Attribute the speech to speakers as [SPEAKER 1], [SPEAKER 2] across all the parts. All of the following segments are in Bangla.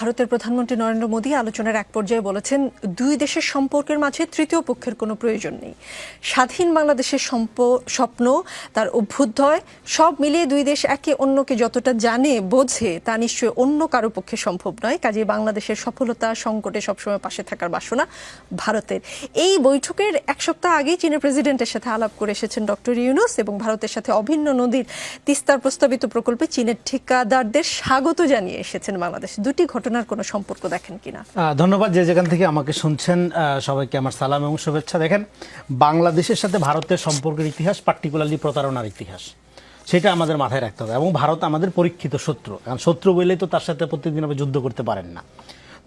[SPEAKER 1] ভারতের প্রধানমন্ত্রী নরেন্দ্র মোদী আলোচনার এক পর্যায়ে বলেছেন, দুই দেশের সম্পর্কের মাঝে তৃতীয় পক্ষের কোনো প্রয়োজন নেই। স্বাধীন বাংলাদেশের স্বপ্ন, তার অভ্যুদয়, সব মিলিয়ে দুই দেশ একে অন্যকে যতটা জানে, বোঝে, তা নিশ্চয়ই অন্য কারও পক্ষে সম্ভব নয়। কাজে বাংলাদেশের সফলতা, সংকটে সবসময় পাশে থাকার বাসনা ভারতের। এই বৈঠকের এক সপ্তাহ আগেই চীনের প্রেসিডেন্টের সাথে আলাপ করে এসেছেন ডক্টর ইউনুস এবং ভারতের সাথে অভিন্ন নদীর তিস্তার প্রস্তাবিত প্রকল্পে চীনের ঠিকাদারদের স্বাগত জানিয়ে এসেছেন বাংলাদেশ। দুটি ঘটনার কোনো সম্পর্ক দেখেন কিনা?
[SPEAKER 2] ধন্যবাদ যে যেখান থেকে আমাকে শুনছেন সবাইকে আমার সালাম এবং শুভেচ্ছা। দেখেন, বাংলাদেশের সাথে ভারতের সম্পর্কের ইতিহাস পার্টিকুলারলি প্রতারণার ইতিহাস, সেটা আমাদের মাথায় রাখতে হবে। এবং ভারত আমাদের পরীক্ষিত শত্রু। কারণ শত্রু বলেই তো তার সাথে প্রতিদিন আপনি যুদ্ধ করতে পারেন না।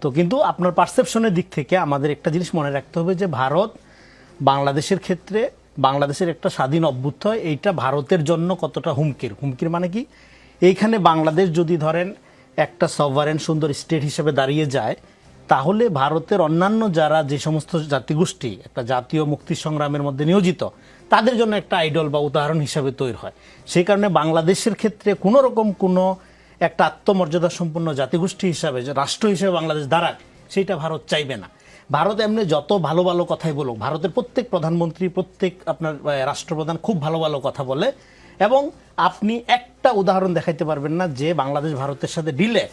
[SPEAKER 2] তো কিন্তু আপনার পারসেপশনের দিক থেকে আমাদের একটা জিনিস মনে রাখতে হবে যে, ভারত বাংলাদেশের ক্ষেত্রে, বাংলাদেশের একটা স্বাধীন অভ্যুত্থয় এইটা ভারতের জন্য কতটা হুমকির? হুমকির মানে কি? এইখানে বাংলাদেশ যদি ধরেন একটা সভারেন সুন্দর স্টেট হিসেবে দাঁড়িয়ে যায়, তাহলে ভারতের অন্যান্য যারা যে সমস্ত জাতিগোষ্ঠী, একটা জাতীয় মুক্তি সংগ্রামের মধ্যে নিয়োজিত, তাদের জন্য একটা আইডল বা উদাহরণ হিসাবে তৈরি হয়। সেই কারণে বাংলাদেশের ক্ষেত্রে কোনো রকম কোনো একটা আত্মমর্যাদা সম্পন্ন জাতিগোষ্ঠী হিসাবে, যে রাষ্ট্র হিসেবে বাংলাদেশ দাঁড়াক সেইটা ভারত চাইবে না। ভারত এমনি যত ভালো ভালো কথাই বলুক, ভারতের প্রত্যেক প্রধানমন্ত্রী, প্রত্যেক আপনার রাষ্ট্রপ্রধান খুব ভালো ভালো কথা বলে এবং আপনি একটা উদাহরণ দেখাইতে পারবেন না যে বাংলাদেশ ভারতের সাথে ডিলে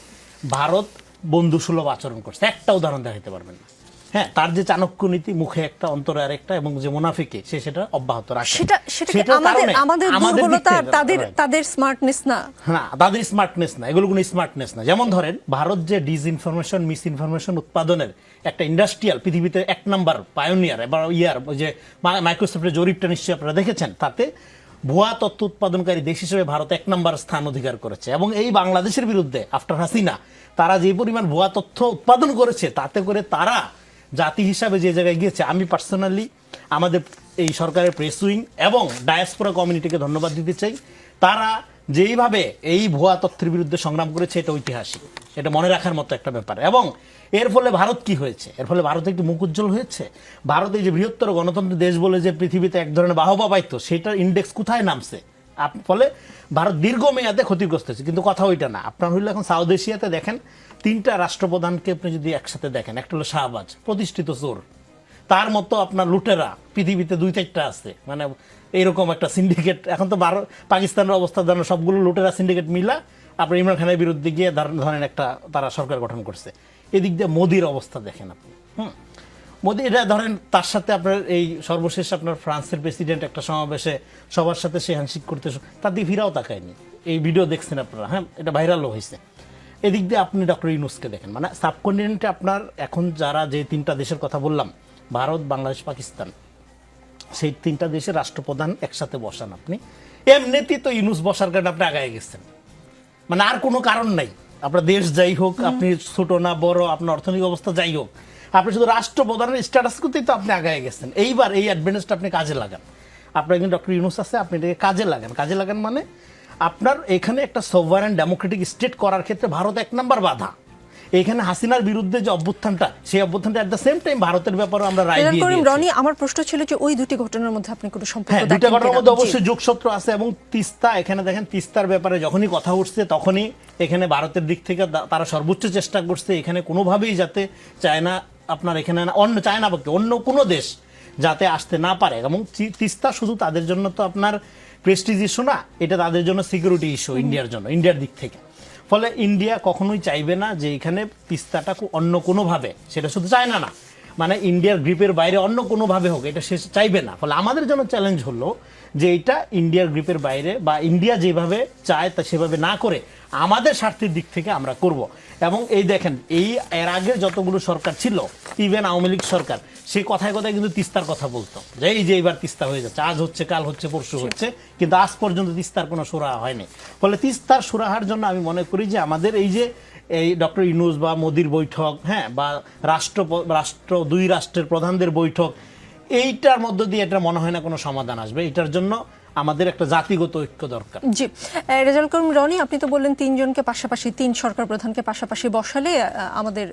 [SPEAKER 2] ভারত বন্ধুসুলভ আচরণ করছে। একটা উদাহরণ দেখাইতে পারবেন না। হ্যাঁ তার যে চাণক্য নীতি মুখে একটা অন্তরে আরেকটা এবং যে মুনাফিকে সে সেটা অব্যাহত রাখে।
[SPEAKER 1] সেটা সেটা আমাদের আমাদের দুর্বলতা তাদের তাদের স্মার্টনেস না।
[SPEAKER 2] না তাদের স্মার্টনেস না। এগুলো কোনো স্মার্টনেস না। যেমন ধরেন ভারত যে ডিস ইনফরমেশন মিস ইনফরমেশন উৎপাদনের একটা ইন্ডাস্ট্রিয়াল পৃথিবীতে এক নাম্বার পায়োনিয়ার এবার ইয়ার ওই যে মাইক্রোসফটের জরিপটা নিশ্চয়ই আপনারা দেখেছেন তাতে ভুয়া তথ্য উৎপাদনকারী দেশ হিসেবে ভারত এক নম্বর স্থান অধিকার করেছে। এবং এই বাংলাদেশের বিরুদ্ধে, আফটার হাসিনা, তারা যে পরিমাণ ভুয়া তথ্য উৎপাদন করেছে, তাতে করে তারা জাতি হিসাবে যে জায়গায় গিয়েছে, আমি পার্সোনালি আমাদের এই সরকারের প্রেস উইং এবং ডায়াসপোরা কমিউনিটিকে ধন্যবাদ দিতে চাই। তারা যেইভাবে এই ভুয়া তথ্যের বিরুদ্ধে সংগ্রাম করেছে, এটা ঐতিহাসিক। এটা মনে রাখার মতো একটা ব্যাপার। এবং এর ফলে ভারত কি হয়েছে? এর ফলে ভারত একটি মুখ উজ্জ্বল হয়েছে? ভারত এই যে বৃহত্তর গণতন্ত্র দেশ বলে যে পৃথিবীতে এক ধরনের বাহবা পাইতো, সেটার ইন্ডেক্স কোথায় নামছে? ফলে ভারত দীর্ঘমেয়াদে ক্ষতিগ্রস্ত হয়েছে। কিন্তু কথা ওইটা না। আপনার হইলে এখন সাউথ এশিয়াতে দেখেন, তিনটা রাষ্ট্রপ্রধানকে আপনি যদি একসাথে দেখেন, একটা হলো শাহবাজ, প্রতিষ্ঠিত চোর। তার মতো আপনার লুটেরা পৃথিবীতে দুই চারটা আছে। মানে এইরকম একটা সিন্ডিকেট এখন তো ভারত, পাকিস্তানের অবস্থা, ধরেন সবগুলো লুটেরা সিন্ডিকেট মিলা আপনার ইমরান খানের বিরুদ্ধে গিয়ে ধর- ধরেন একটা তারা সরকার গঠন করছে। এদিক দিয়ে মোদির অবস্থা দেখেন আপনি। হুম? মোদি, এটা ধরেন তার সাথে আপনার এই সর্বশেষ আপনার ফ্রান্সের প্রেসিডেন্ট একটা সমাবেশে সবার সাথে সে হ্যান্ডশেক করতে তার দিকে ফিরাও তাকায়নি। এই ভিডিও দেখছেন আপনারা হ্যাঁ? এটা ভাইরালও হয়েছে। এদিক দিয়ে আপনি ডক্টর ইউনুসকে দেখেন। মানে সাবকন্টিনেন্টে আপনার এখন যারা যে তিনটা দেশের কথা বললাম ভারত বাংলাদেশ পাকিস্তান। সেই তিনটা দেশের রাষ্ট্রপ্রধান একসাথে বসান আপনি। এমনিতেই তো ইউনুস বসার কারণে আপনি আগায় গেছেন। মানে আর কোনো কারণ নাই। আপনার দেশ যাই হোক আপনি ছোট না বড় আপনার অর্থনৈতিক অবস্থা যাই হোক আপনি শুধু রাষ্ট্রপ্রধানের স্ট্যাটাস করতেই তো আপনি আগায় গেছেন। এইবার এই অ্যাডভান্টেজটা আপনি কাজে লাগান। আপনার একজন ডক্টর ইউনুস আছে আপনি এটাকে কাজে লাগান। কাজে লাগান মানে আপনার এখানে একটা সভারেন ডেমোক্রেটিক স্টেট করার ক্ষেত্রে ভারত এক নম্বর বাধা। এখানে হাসিনার বিরুদ্ধে যে অভ্যুত্থানটা সেই অভ্যুত্থানটা এট দ্য সেম টাইম ভারতের ব্যাপারে আমরা রায় দিয়ে
[SPEAKER 1] করিম। রনি আমার প্রশ্ন ছিল যে ওই দুটি ঘটনার মধ্যে আপনি কোনো সম্পর্ক
[SPEAKER 2] হ্যাঁ
[SPEAKER 1] দেখেন
[SPEAKER 2] ঘটনার মধ্যে অবশ্যই যোগসূত্র আছে এবং তিস্তা এখানে দেখেন তিস্তার ব্যাপারে যখনই কথা উঠছে তখনই এখানে ভারতের দিক থেকে তারা সর্বোচ্চ চেষ্টা করছে এখানে কোনোভাবেই যাতে চায়না আপনার এখানে অন্য চায়না পক্ষে অন্য কোনো দেশ যাতে আসতে না পারে। এবং তিস্তা শুধু তাদের জন্য তো আপনার প্রেস্টিজ ইস্যু না এটা তাদের জন্য সিকিউরিটি ইস্যু ইন্ডিয়ার জন্য ইন্ডিয়ার দিক থেকে। ফলে ইন্ডিয়া কখনোই চাইবে না যে এখানে তিস্তাটা অন্য কোনোভাবে। সেটা শুধু চায়না না। মানে ইন্ডিয়ার গ্রিপের বাইরে অন্য কোনোভাবে হোক এটা সে চাইবে না। ফলে আমাদের জন্য চ্যালেঞ্জ হলো যে এটা ইন্ডিয়ার গ্রিপের বাইরে বা ইন্ডিয়া যেভাবে চায় তা সেভাবে না করে আমাদের স্বার্থের দিক থেকে আমরা করব। এবং এই দেখেন এই এর আগে যতগুলো সরকার ছিল ইভেন আওয়ামী লীগ সরকার সেই কথায় কথায় কিন্তু তিস্তার কথা বলতো। যে এই যে এইবার তিস্তা হয়ে যাচ্ছে আজ হচ্ছে কাল হচ্ছে পরশু হচ্ছে কিন্তু আজ পর্যন্ত তিস্তার কোনো সুরাহা হয়নি। ফলে তিস্তার সুরাহার জন্য আমি মনে করি যে আমাদের এই যে এই ডক্টর ইনুস বা মোদির বৈঠক হ্যাঁ বা রাষ্ট্র রাষ্ট্র, দুই রাষ্ট্রের প্রধানদের বৈঠক, এইটার মধ্য দিয়ে এটা মনে হয় না কোনো সমাধান আসবে। এটার জন্য আমাদের একটা জাতিগত ঐক্য দরকার।
[SPEAKER 1] জি। রেজাল করিম, রনি, আপনি তো বললেন তিনজনকে পাশাপাশি, তিন সরকার প্রধানকে পাশাপাশি বসালে আমাদের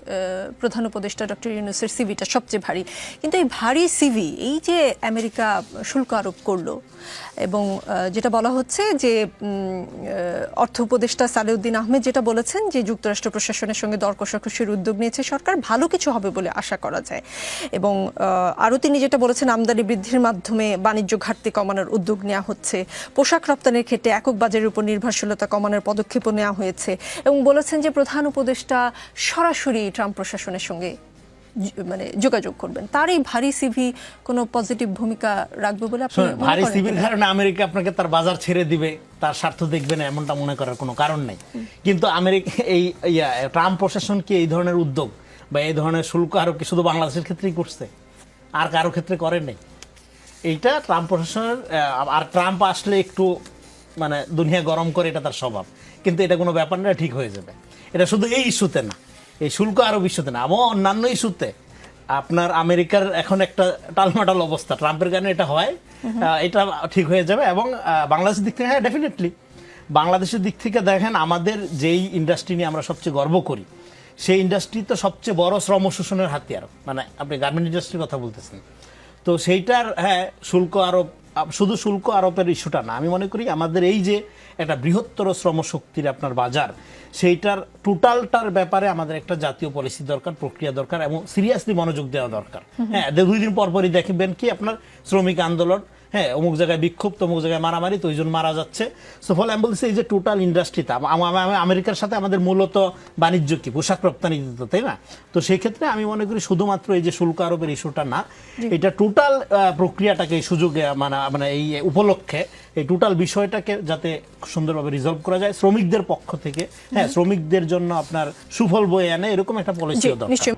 [SPEAKER 1] প্রধান উপদেষ্টা ডক্টর ইউনুসের সিভিটা সবচেয়ে ভারী। কিন্তু এই ভারী সিভি এই যে আমেরিকা শুল্ক আরোপ করল, এবং যেটা বলা হচ্ছে যে অর্থ উপদেষ্টা সালেউদ্দিন আহমেদ যেটা বলেছেন যে, যুক্তরাষ্ট্র প্রশাসনের সঙ্গে দর কষাকষির উদ্যোগ নিয়েছে সরকার, ভালো কিছু হবে বলে আশা করা যায়। এবং আরও তিনি যেটা বলেছেন, আমদানি বৃদ্ধির মাধ্যমে বাণিজ্য ঘাটতি কমানোর উদ্যোগ নেওয়া হচ্ছে। পোশাক রপ্তানির ক্ষেত্রে একক বাজারের উপর নির্ভরশীলতা কমানোর পদক্ষেপও নেওয়া হয়েছে এবং বলেছেন যে প্রধান উপদেষ্টা সরাসরি ট্রাম্প প্রশাসনের সঙ্গে মানে যোগাযোগ করবেন। তার এই ভারী সিভি কোনো পজিটিভ ভূমিকা রাখবে বলে আপনি
[SPEAKER 2] ভারী সিভির কারণে আমেরিকা আপনাকে তার বাজার ছেড়ে দিবে তার স্বার্থ দেখবে না এমনটা মনে করার কোনো কারণ নেই। কিন্তু আমেরিকা এই ইয়া, ট্রাম্প প্রশাসন কি এই ধরনের উদ্যোগ বা এই ধরনের শুল্ক আরও কি শুধু বাংলাদেশের ক্ষেত্রেই করছে? আর কারও ক্ষেত্রে করে নেই? এইটা ট্রাম্প প্রশাসনের আর ট্রাম্প আসলে একটু মানে দুনিয়া গরম করে এটা তার স্বভাব। কিন্তু এটা কোনো ব্যাপার না ঠিক হয়ে যাবে। এটা শুধু এই ইস্যুতে না এই শুল্ক আরও ইস্যুতে না এবং অন্যান্য ইস্যুতে। আপনার আমেরিকার এখন একটা টালমাটাল অবস্থা ট্রাম্পের কারণে এটা হয় এটা ঠিক হয়ে যাবে এবং বাংলাদেশের দিক থেকে হ্যাঁ ডেফিনেটলি বাংলাদেশের দিক থেকে দেখেন আমাদের যেই ইন্ডাস্ট্রি নিয়ে আমরা সবচেয়ে গর্ব করি সেই ইন্ডাস্ট্রি তো সবচেয়ে বড় শ্রম শোষণের হাতিয়ার। মানে আপনি গার্মেন্ট ইন্ডাস্ট্রির কথা বলতেছেন। তো সেইটার হ্যাঁ শুল্ক আরোপ শুধু শুল্ক আরোপের ইস্যুটা না। আমি মনে করি আমাদের এই যে একটা বৃহত্তর শ্রমশক্তির আপনার বাজার সেইটার টোটালটার ব্যাপারে আমাদের একটা জাতীয় পলিসি দরকার প্রক্রিয়া দরকার এবং সিরিয়াসলি মনোযোগ দেওয়া দরকার। হ্যাঁ দুই দিন পরপরই দেখবেন কি আপনার শ্রমিক আন্দোলন হ্যাঁ অমুক জায়গায় বিক্ষোভ তো অমুক জায়গায় মারামারি তো ওইজন মারা যাচ্ছে। সো ফলে আমি বলছি এই যে টোটাল ইন্ডাস্ট্রিটা আমেরিকার সাথে আমাদের মূলত বাণিজ্য কি? পোশাক রপ্তানি দিত তাই না? তো সেই ক্ষেত্রে আমি মনে করি শুধুমাত্র এই যে শুল্ক আরোপের ইস্যুটা না এটা টোটাল প্রক্রিয়াটাকে এই সুযোগে মানে মানে এই উপলক্ষে এই টোটাল বিষয়টাকে যাতে সুন্দরভাবে রিজলভ করা যায় শ্রমিকদের পক্ষ থেকে। হ্যাঁ শ্রমিকদের জন্য আপনার সুফল বয়ে আনে এরকম একটা পলিসিও দরকার।